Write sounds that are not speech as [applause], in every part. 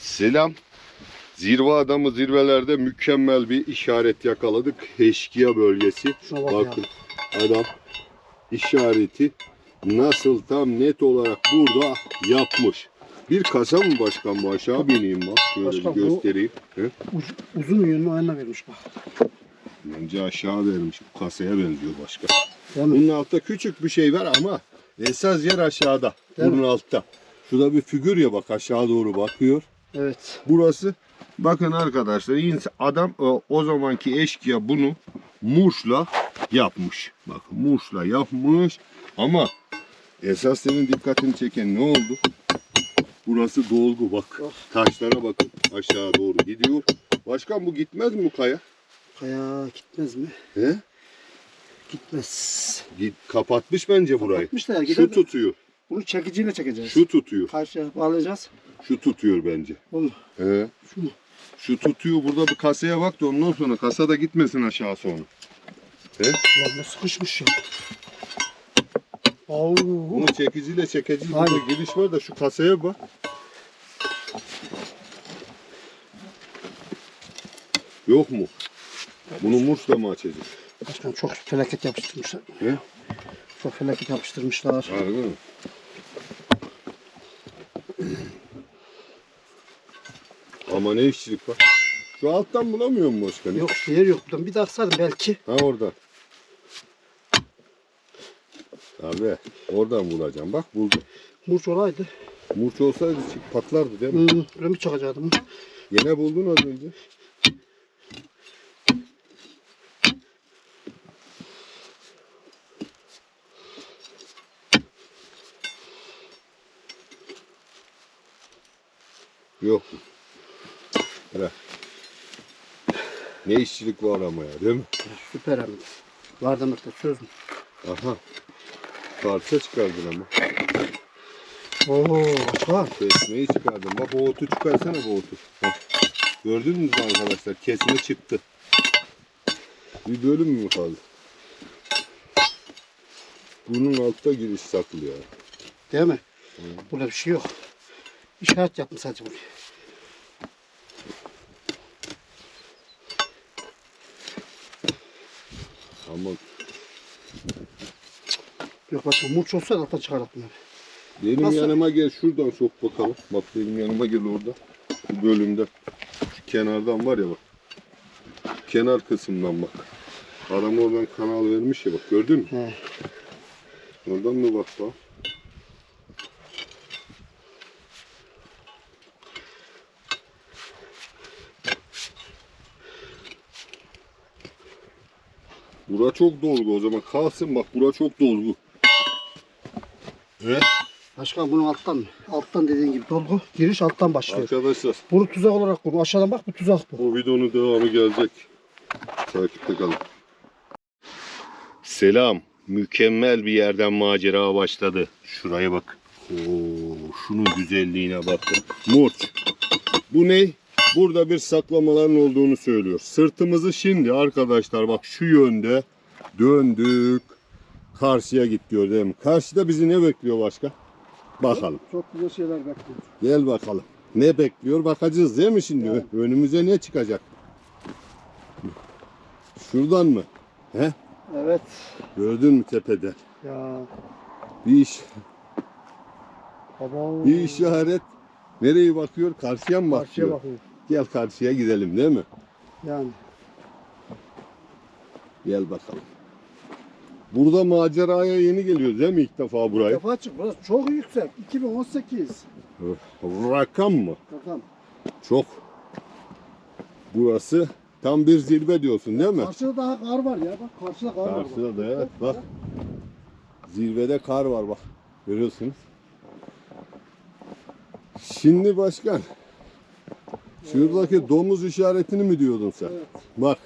Selam. Zirve adamı zirvelerde mükemmel bir işaret yakaladık. Eşkıya bölgesi. Şuna bak Bakın adam işareti nasıl tam net olarak burada yapmış. Bir kasa mı başkan bu aşağı bineyim bak. Şöyle Başkan, bir göstereyim. He? Uz- uzun yönlü ayna vermiş bak. Bence aşağı vermiş. Bu kasaya benziyor başka. Değil mi? Bunun altta küçük bir şey var ama esas yer aşağıda. Değil Bunun altta. Şurada bir figür ya bak aşağı doğru bakıyor. Evet. Burası bakın arkadaşlar adam o, o zamanki eşkıya bunu muşla yapmış. Bakın muşla yapmış ama esas senin dikkatini çeken ne oldu? Burası dolgu bak. Taşlara bakın aşağı doğru gidiyor. Başkan bu gitmez mi bu kaya? Kaya gitmez mi? He? Gitmez. Git, kapatmış bence burayı. Kapatmışlar, Şu mi? tutuyor. Bunu çekiciyle çekeceğiz. Şu tutuyor. Karşıya bağlayacağız. Şu tutuyor bence. Bu mu? He. Şu mu? Şu tutuyor burada bir kasaya bak da ondan sonra kasa da gitmesin aşağı sonra. Ulan bu sıkışmış ya. Oo. Bunu çekiciyle çekeceğiz. Aynen. Burada giriş var da şu kasaya bak. Yok mu? Bunu murçla mı açacağız? Başkan çok felaket yapıştırmışlar. Ne? Çok felaket yapıştırmışlar. Harbi mi? Ama ne işçilik var? Şu alttan bulamıyor mu başkanı? Yok işte yer yok buradan. Bir daha aksardım belki. Ha oradan. Abi oradan bulacağım. Bak buldum. Murç olaydı. Murç olsaydı patlardı değil mi? Hmm, bir çakacaktım. Yine buldun az önce. Yok. Bırak. Ne işçilik var ama ya değil mi? Süper hem. de. Var demirde söz mü? Aha. Parça çıkardın ama. Oo başkan. Kesmeyi çıkardın. Bak o otu çıkarsana bu otu. Bak. Gördünüz mü arkadaşlar? Kesme çıktı. Bir bölüm mü kaldı? Bunun altta giriş saklı ya. Değil mi? Burada bir şey yok. İşaret yaptım sadece buraya. Ama Yok başkan murç olsa alttan çıkardık bunları. benim Nasıl? yanıma gel şuradan sok bakalım. Bak benim yanıma gel orada. Bu bölümde. Şu kenardan var ya bak. Kenar kısımdan bak. Adam oradan kanal vermiş ya bak gördün mü? He. Oradan mı bak bak. Bura çok dolgu o zaman kalsın bak bura çok dolgu. Evet. Başkan bunu alttan? Alttan dediğin gibi dolgu. Giriş alttan başlıyor. Arkadaşlar Bunu tuzak olarak kur. Aşağıdan bak bu tuzak bu. bu videonun devamı gelecek. Takipte kalın. Selam. Mükemmel bir yerden macera başladı. Şuraya bak. Oo, şunun güzelliğine bakın. Murç. Bu ne? Burada bir saklamaların olduğunu söylüyor. Sırtımızı şimdi arkadaşlar bak şu yönde döndük. Karşıya git diyor değil mi? Karşıda bizi ne bekliyor başka? Bakalım. Çok güzel şeyler bekliyoruz. Gel bakalım. Ne bekliyor bakacağız değil mi şimdi? Evet. Önümüze ne çıkacak? Şuradan mı? He? Evet. Gördün mü tepede? Ya. Bir iş, Baba. bir işaret. Nereye bakıyor? Karşıya mı bakıyor? Karşıya bakıyor. Gel karşıya gidelim değil mi? Yani. Gel bakalım. Burada maceraya yeni geliyoruz değil mi ilk defa buraya? Defa çık. Burası çok yüksek. 2018. Rakam mı? Bakalım. Çok. Burası tam bir zirve diyorsun değil mi? Karşıda daha kar var ya. Bak karşıda kar var. Karşıda da evet bak. Zirvede kar var bak. Görüyorsunuz. Şimdi başkan. Şuradaki domuz işaretini mi diyordun sen? Evet. Bak.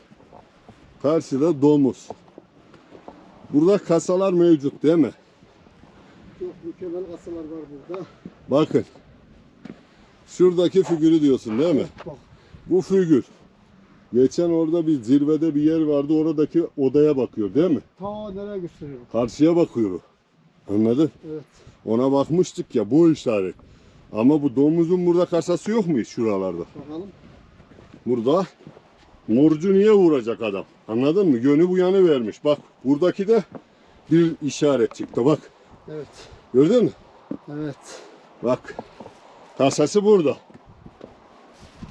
Karşıda domuz. Burada kasalar mevcut değil mi? Çok mükemmel kasalar var burada. Bakın. Şuradaki figürü diyorsun değil mi? Bak. Bu figür. Geçen orada bir zirvede bir yer vardı. Oradaki odaya bakıyor değil mi? Ta nereye gösteriyorum? Karşıya bakıyor. Anladın? Evet. Ona bakmıştık ya bu işaret. Ama bu domuzun burada kasası yok mu hiç şuralarda? Bakalım. Burada morcu niye vuracak adam? Anladın mı? Gönü bu yanı vermiş. Bak buradaki de bir işaret çıktı. Bak Evet. gördün mü? Evet. Bak kasası burada.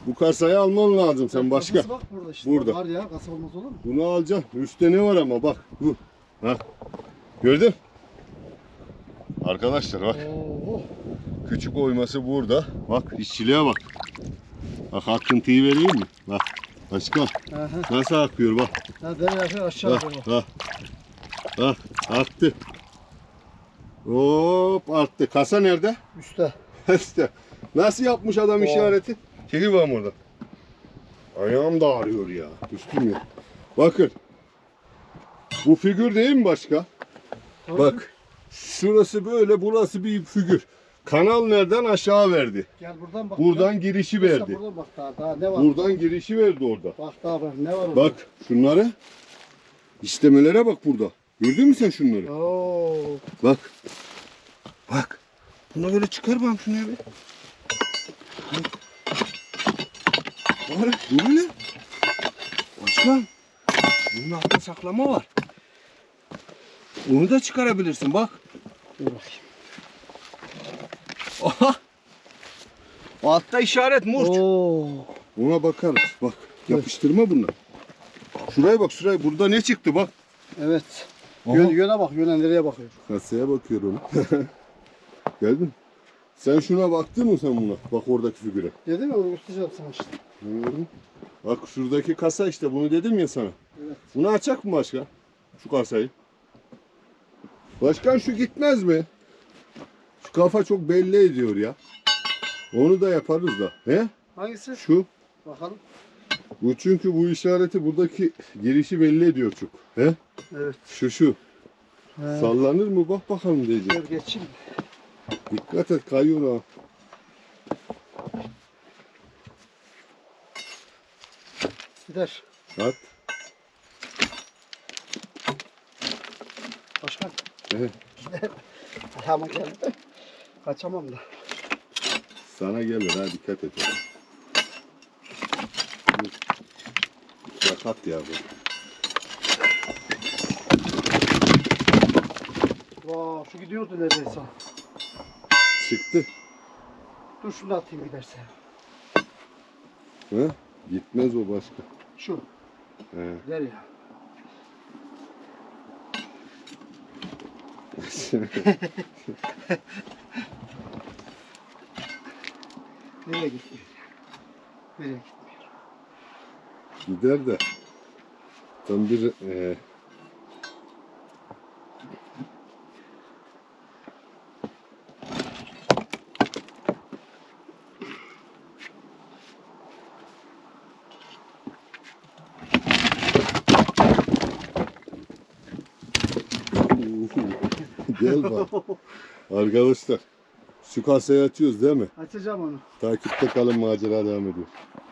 Bu kasayı alman lazım sen başka. Kasası Bak burada işte. Burada. Var ya kasa olmaz olur mu? Bunu alacaksın. Üstte ne var ama bak. Bu. Ha. Gördün? Arkadaşlar bak. Oo. Küçük oyması burada. Bak işçiliğe bak. Bak akıntıyı vereyim mi? Bak. Başkan Aha. nasıl akıyor bak. Ha dere yakıyor aşağı Bak doğru. bak. Bak aktı. Hop arttı. Kasa nerede? Üste. işte. [laughs] Nasıl yapmış adam Oo. işareti? Çekil var orada. Ayağım da ağrıyor ya. Üstüm ya. Bakın. Bu figür değil mi başka? Bak. Şurası böyle, burası bir figür. Kanal nereden aşağı verdi? Gel buradan bak. Buradan girişi Mesela verdi. Buradan bak daha, daha ne var? Buradan girişi verdi orada. Bak daha bak ne var orada? Bak şunları. İstemelere bak burada. Gördün mü sen şunları? Oo. Bak. Bak. Buna böyle çıkar bak şunu bir. Bak. Bu ne? Başkan. Bunun altında saklama var. Onu da çıkarabilirsin bak. Dur bakayım. Aha. Altta işaret murç. Oo. Ona bakarız. Bak. Yapıştırma bunlar. Şuraya bak şuraya. Burada ne çıktı bak. Evet. Aha. Yön, yöne bak. Yöne nereye bakıyor? Kasaya bakıyorum. [laughs] Geldin. Sen şuna baktın mı sen buna? Bak oradaki figüre. Dedim ya onu göstereceğim sana işte. Hı. Bak şuradaki kasa işte bunu dedim ya sana. Evet. Bunu açacak mı başkan? Şu kasayı. Başkan şu gitmez mi? Şu kafa çok belli ediyor ya. Onu da yaparız da. He? Hangisi? Şu. Bakalım. Bu çünkü bu işareti buradaki girişi belli ediyor çok. He? Evet. Şu şu. He. Sallanır mı? Bak bakalım diyeceğim. Dur geçeyim. Dikkat et kayıyor ha. Gider. At. Başkan. Ayağıma geldi. Kaçamam da. Sana gelir ha dikkat et. Sakat ya bu. Vaa şu gidiyordu neredeyse. Çıktı. Dur şunu da atayım giderse. Ha? Gitmez o başka. Şu. He. Gider ya. Nereye gitmiyor? Nereye gitmiyor? Gider de. Tam bir e, Gel bak. [laughs] Arkadaşlar şu kasayı açıyoruz değil mi? Açacağım onu. Takipte kalın macera devam ediyor.